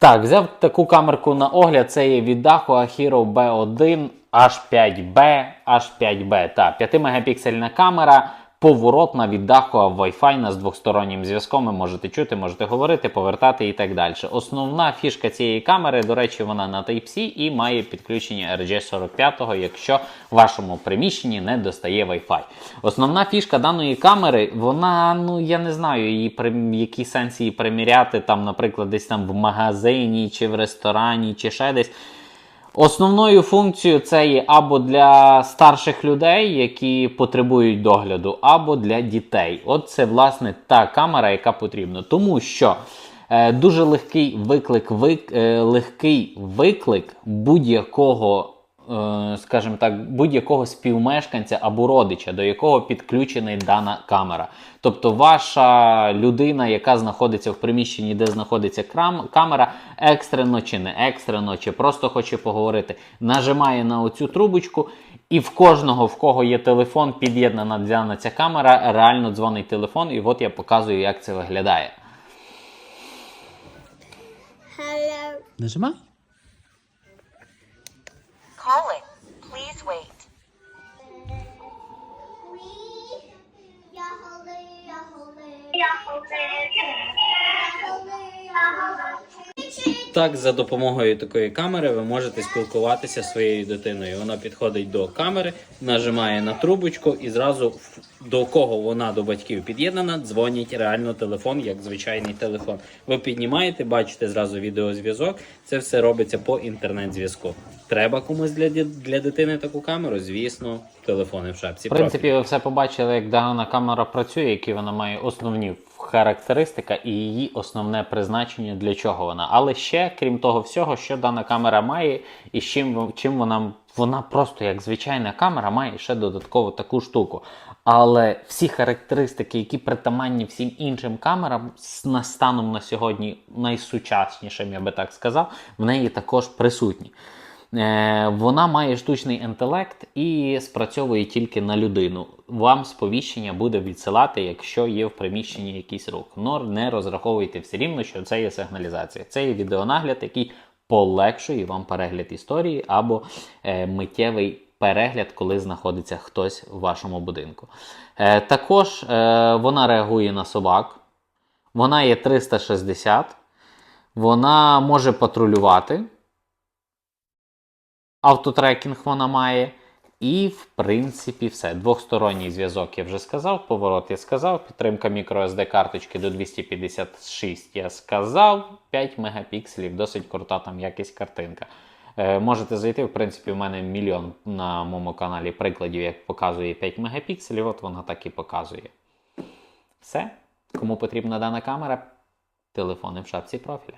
Так, взяв таку камерку на огляд. Це є від Dahua Hero B1 H5B, H5B. Та 5-мегапіксельна камера, поворотна від Dahua Wi-Fi з двостороннім зв'язком. Ви можете чути, можете говорити, повертати і так далі. Основна фішка цієї камери, до речі, вона на Type-C і має підключення RJ45, якщо в вашому приміщенні не достає Wi-Fi. Основна фішка даної камери, вона, ну я не знаю, її який сенс її приміряти, там, наприклад, десь там в магазині, чи в ресторані, чи ще десь. Основною функцією це є або для старших людей, які потребують догляду, або для дітей. От це власне та камера, яка потрібна. Тому що е, дуже легкий виклик, вик, е, легкий виклик будь-якого. Е, Скажімо так, будь-якого співмешканця або родича, до якого підключена дана камера. Тобто, ваша людина, яка знаходиться в приміщенні, де знаходиться крам, камера, екстрено чи не екстрено, чи просто хоче поговорити, нажимає на оцю трубочку, і в кожного, в кого є телефон, під'єднана ця камера, реально дзвонить телефон, і от я показую, як це виглядає. Hello. Нажимай. calling. Please wait. Yahoo! Yahoo! Yahoo! Так, за допомогою такої камери ви можете спілкуватися зі своєю дитиною. Вона підходить до камери, нажимає на трубочку і зразу до кого вона до батьків під'єднана, дзвонить реально телефон, як звичайний телефон. Ви піднімаєте, бачите зразу відеозв'язок. Це все робиться по інтернет-зв'язку. Треба комусь для, для дитини таку камеру? Звісно, телефони в шапці. В принципі, ви все побачили, як дана камера працює, які вона має основні характеристика і її основне призначення, для чого вона. Але ще, крім того всього, що дана камера має, і з чим, чим вона, вона просто як звичайна камера, має ще додатково таку штуку. Але всі характеристики, які притаманні всім іншим камерам, станом на сьогодні найсучаснішим, я би так сказав, в неї також присутні. Е, Вона має штучний інтелект і спрацьовує тільки на людину. Вам сповіщення буде відсилати, якщо є в приміщенні якийсь рух. Но не розраховуйте все рівно, що це є сигналізація. Це є відеонагляд, який полегшує вам перегляд історії або е, миттєвий перегляд, коли знаходиться хтось в вашому будинку. Е, також е, вона реагує на собак. Вона є 360. Вона може патрулювати. Автотрекінг вона має. І, в принципі, все. Двохсторонній зв'язок я вже сказав, поворот я сказав, підтримка microSD карточки до 256 я сказав. 5 мегапікселів, досить крута там якість картинка. Е, можете зайти, в принципі, в мене мільйон на моєму каналі прикладів, як показує 5 мегапікселів, от вона так і показує. Все. Кому потрібна дана камера, телефони в шапці профіля.